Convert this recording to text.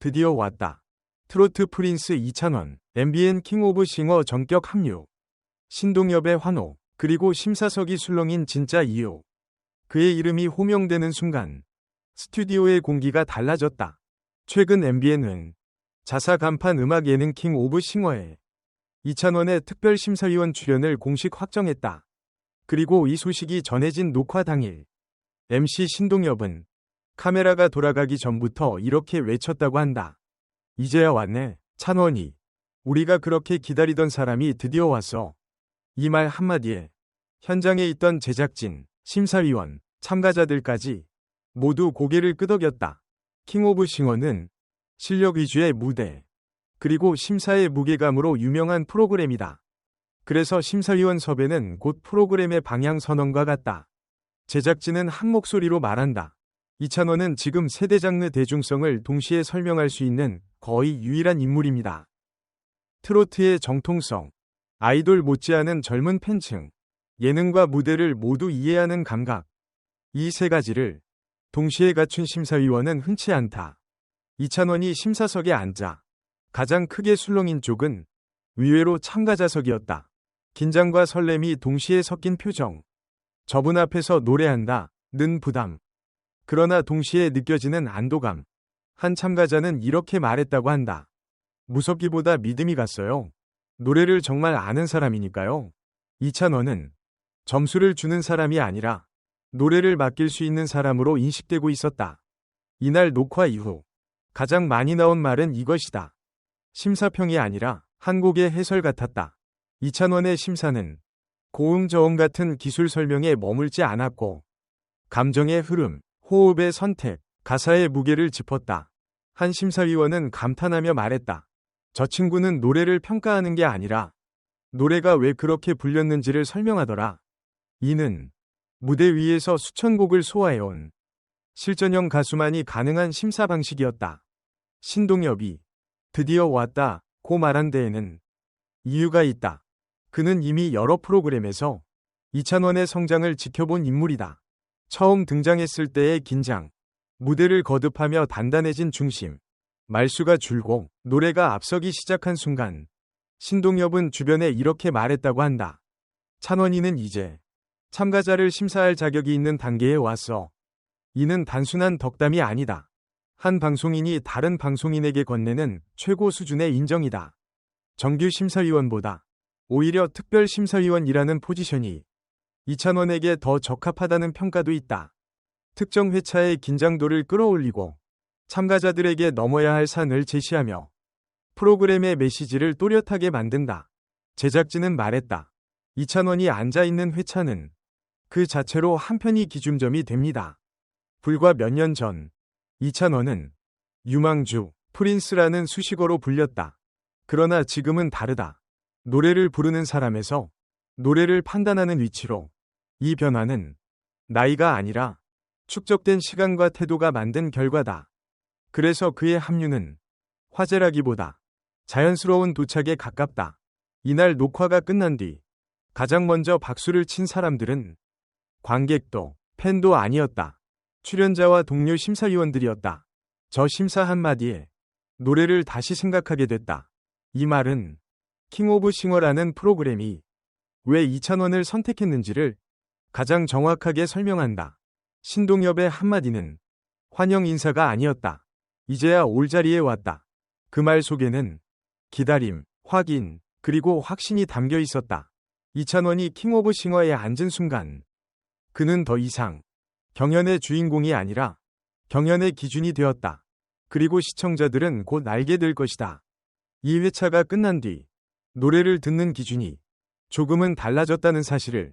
드디어 왔다. 트로트 프린스 이찬원, MBN 킹 오브 싱어 전격 합류. 신동엽의 환호, 그리고 심사석이 술렁인 진짜 이유. 그의 이름이 호명되는 순간 스튜디오의 공기가 달라졌다. 최근 MBN은 자사 간판 음악 예능 킹 오브 싱어에 이찬원의 특별심사위원 출연을 공식 확정했다. 그리고 이 소식이 전해진 녹화 당일 MC 신동엽은 카메라가 돌아가기 전부터 이렇게 외쳤다고 한다. 이제야 왔네, 찬원이. 우리가 그렇게 기다리던 사람이 드디어 왔어. 이 말 한마디에 현장에 있던 제작진, 심사위원, 참가자들까지 모두 고개를 끄덕였다. 킹 오브 싱어는 실력 위주의 무대, 그리고 심사의 무게감으로 유명한 프로그램이다. 그래서 심사위원 섭외는 곧 프로그램의 방향 선언과 같다. 제작진은 한 목소리로 말한다. 이찬원은 지금 세대 장르 대중성을 동시에 설명할 수 있는 거의 유일한 인물입니다. 트로트의 정통성, 아이돌 못지않은 젊은 팬층, 예능과 무대를 모두 이해하는 감각. 이 세 가지를 동시에 갖춘 심사위원은 흔치 않다. 이찬원이 심사석에 앉아 가장 크게 술렁인 쪽은 의외로 참가자석이었다. 긴장과 설렘이 동시에 섞인 표정. 저분 앞에서 노래한다. 는 부담. 그러나 동시에 느껴지는 안도감. 한 참가자는 이렇게 말했다고 한다. 무섭기보다 믿음이 갔어요. 노래를 정말 아는 사람이니까요. 이찬원은 점수를 주는 사람이 아니라 노래를 맡길 수 있는 사람으로 인식되고 있었다. 이날 녹화 이후 가장 많이 나온 말은 이것이다. 심사평이 아니라 한 곡의 해설 같았다. 이찬원의 심사는 고음 저음 같은 기술 설명에 머물지 않았고 감정의 흐름, 호흡의 선택, 가사의 무게를 짚었다. 한 심사위원은 감탄하며 말했다. 저 친구는 노래를 평가하는 게 아니라 노래가 왜 그렇게 불렸는지를 설명하더라. 이는 무대 위에서 수천 곡을 소화해온 실전형 가수만이 가능한 심사 방식이었다. 신동엽이 드디어 왔다 고 말한 데에는 이유가 있다. 그는 이미 여러 프로그램에서 이찬원의 성장을 지켜본 인물이다. 처음 등장했을 때의 긴장, 무대를 거듭하며 단단해진 중심, 말수가 줄고 노래가 앞서기 시작한 순간 신동엽은 주변에 이렇게 말했다고 한다. 찬원이는 이제 참가자를 심사할 자격이 있는 단계에 왔어. 이는 단순한 덕담이 아니다. 한 방송인이 다른 방송인에게 건네는 최고 수준의 인정이다. 정규 심사위원보다 오히려 특별 심사위원이라는 포지션이 이찬원에게 더 적합하다는 평가도 있다. 특정 회차의 긴장도를 끌어올리고 참가자들에게 넘어야 할 산을 제시하며 프로그램의 메시지를 또렷하게 만든다. 제작진은 말했다. 이찬원이 앉아있는 회차는 그 자체로 한편이 기준점이 됩니다. 불과 몇 년 전, 이찬원은 유망주, 프린스라는 수식어로 불렸다. 그러나 지금은 다르다. 노래를 부르는 사람에서 노래를 판단하는 위치로 이 변화는 나이가 아니라 축적된 시간과 태도가 만든 결과다. 그래서 그의 합류는 화제라기보다 자연스러운 도착에 가깝다. 이날 녹화가 끝난 뒤 가장 먼저 박수를 친 사람들은 관객도 팬도 아니었다. 출연자와 동료 심사위원들이었다. 저 심사 한마디에 노래를 다시 생각하게 됐다. 이 말은 킹 오브 싱어라는 프로그램이 왜 이찬원을 선택했는지를 가장 정확하게 설명한다. 신동엽의 한마디는 환영 인사가 아니었다. 이제야 올 자리에 왔다. 그 말 속에는 기다림, 확인, 그리고 확신이 담겨 있었다. 이찬원이 킹 오브 싱어에 앉은 순간 그는 더 이상 경연의 주인공이 아니라 경연의 기준이 되었다. 그리고 시청자들은 곧 알게 될 것이다. 이 회차가 끝난 뒤 노래를 듣는 기준이 조금은 달라졌다는 사실을